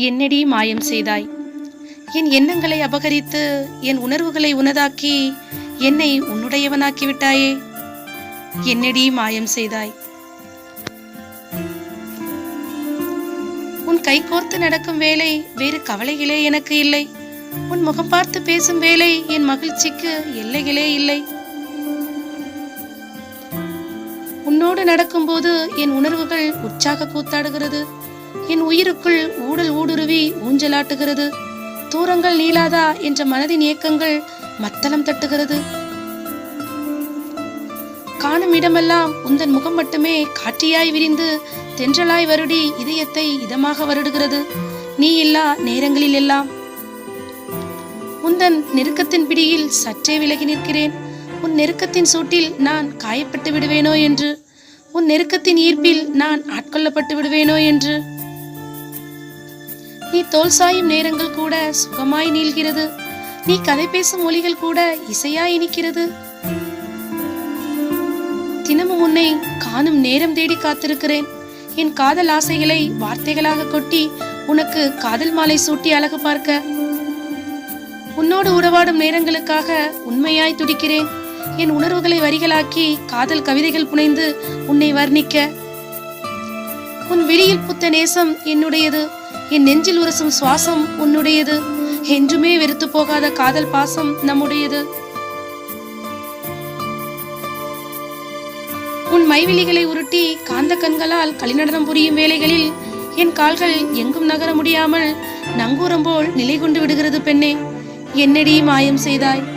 என்னடி மாயம் செய்தாய்? என் எண்ணங்களை அபகரித்து என் உணர்வுகளை உனதாக்கி என்னை உன்னுடையவனாக்கி விட்டாயே என்னடி மாயம் செய்தாய்? உன் கை கோர்த்து நடக்கும் வேலை வேறு கவலைகளே எனக்கு இல்லை. உன் முகம் பார்த்து பேசும் வேலை என் மகிழ்ச்சிக்கு எல்லைகளே இல்லை. உன்னோடு நடக்கும்போது என் உணர்வுகள் உற்சாக கூத்தாடுகிறது. என் உயிருக்குள் ஊடல் ஊடுருவி ஊஞ்சலாட்டுகிறது. தூரங்கள் நீளாதா என்ற மனதின் இயக்கங்கள் மத்தளம் தட்டுகிறது. காணும் இடமெல்லாம் உந்தன் முகம் மட்டுமே காற்றியாய் விரிந்து தென்றலாய் வருடி இதயத்தை இதமாக வருடுகிறது. நீ இல்லா நேரங்களில் எல்லாம். உந்தன் நெருக்கத்தின் பிடியில் சற்றே விலகி நிற்கிறேன். உன் நெருக்கத்தின் சூட்டில் நான் காயப்பட்டு விடுவேனோ என்று. உன் நெருக்கத்தின் ஈர்ப்பில் நான் ஆட்கொள்ளப்பட்டு விடுவேனோ என்று. நீ தோல் சாயும் நேரங்கள் கூட சுகமாய் நீள்கிறது. நீ கதை பேசும் மொழிகள் கூட இசையாய் இனிக்கிறது. தினமும் உன்னை காணும் நேரம் தேடி காத்திருக்கிறேன். என் காதல் ஆசைகளை வார்த்தைகளாக கொட்டி உனக்கு காதல் மாலை சூட்டி அழகு பார்க்க. உன்னோடு உறவாடும் நேரங்களுக்காக உண்மையாய் துடிக்கிறேன். என் உணர்வுகளை வரிகளாக்கி காதல் கவிதைகள் புனைந்து உன்னை வர்ணிக்க. உன் விழியில் புத்த நேசம் என்னுடையது. என் நெஞ்சில் உரசும் சுவாசம் உன்னுடையது. என்றுமே வெறுத்து போகாத காதல் பாசம் நம்முடையது. உன் மைவிழிகளை உருட்டி காந்த கண்களால் களிநடனம் புரியும் வேலைகளில் என் கால்கள் எங்கும் நகர முடியாமல் நங்கூரம் போல் நிலை கொண்டு விடுகிறது பெண்ணே. என்னடி மாயம் செய்தாய்?